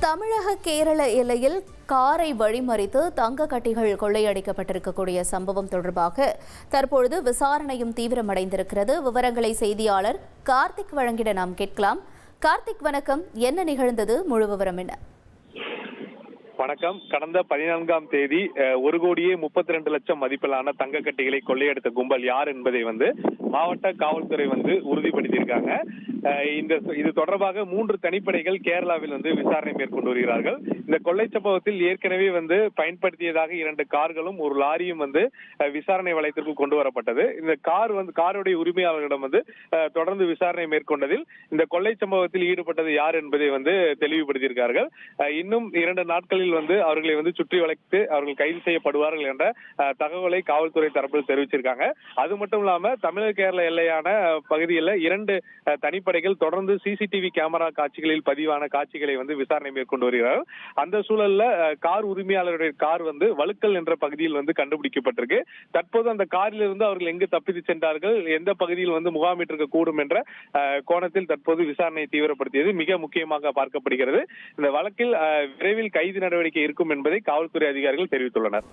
தமிழக கேரள எல்லையில் காரை வழிமறித்து தங்க கட்டிகள் கொள்ளையடிக்கப்பட்டிருக்கக்கூடிய சம்பவம் தொடர்பாக தற்பொழுது விசாரணையும் தீவிரமடைந்திருக்கிறது. விவரங்களை செய்தியாளர் கார்த்திக் வழங்கிட நாம் கேட்கலாம். கார்த்திக் வணக்கம். என்ன நிகழ்ந்தது? முழு விவரம் என்ன? வணக்கம். கடந்த பதினான்காம் தேதி அஹ், ஒரு கோடியே முப்பத்தி ரெண்டு லட்சம் மதிப்பிலான தங்க கட்டிகளை கொள்ளையடித்த கும்பல் யார் என்பதை வந்து மாவட்ட காவல்துறை வந்து உறுதிப்படுத்தியிருக்காங்க. இந்த இது தொடர்பாக மூன்று தனிப்படைகள் கேரளாவில் வந்து விசாரணை மேற்கொண்டு வருகிறார்கள். இந்த கொள்ளை சம்பவத்தில் ஏற்கனவே வந்து பயன்படுத்தியதாக இரண்டு கார்களும் ஒரு லாரியும் வந்து விசாரணை வளையத்திற்கு கொண்டு வரப்பட்டது. இந்த கார் வந்து காருடைய உரிமையாளர்களிடம் வந்து தொடர்ந்து விசாரணை மேற்கொண்டதில் இந்த கொள்ளை சம்பவத்தில் ஈடுபட்டது யார் என்பதை வந்து தெளிவுபடுத்தியிருக்கார்கள். இன்னும் இரண்டு நாட்களில் வந்து அவர்களை வந்து சுற்றி வளைத்து அவர்கள் கைது செய்யப்படுவார்கள் என்ற தகவலை காவல்துறை தரப்பில் தெரிவிச்சிருக்காங்க. அது மட்டும் இல்லாம தமிழக கேரள எல்லையான பகுதியில் இரண்டு தனிப்பட்ட கடற்படைகள் தொடர்ந்து சிசிடிவி கேமரா காட்சிகளில் பதிவான காட்சிகளை வந்து விசாரணை மேற்கொண்டு வருகிறார். அந்த சூழல்ல கார் உரிமையாளருடைய கார் வந்து வழுக்கல் என்ற பகுதியில் வந்து கண்டுபிடிக்கப்பட்டிருக்கு. தற்போது அந்த காரில் இருந்து அவர்கள் எங்கு தப்பித்து சென்றார்கள் எந்த பகுதியில் வந்து முகாமிட்டிருக்க கூடும் என்ற கோணத்தில் தற்போது விசாரணையை தீவிரப்படுத்தியது மிக முக்கியமாக பார்க்கப்படுகிறது. இந்த வழக்கில் விரைவில் கைது நடவடிக்கை இருக்கும் என்பதை காவல்துறை அதிகாரிகள் தெரிவித்துள்ளனர்.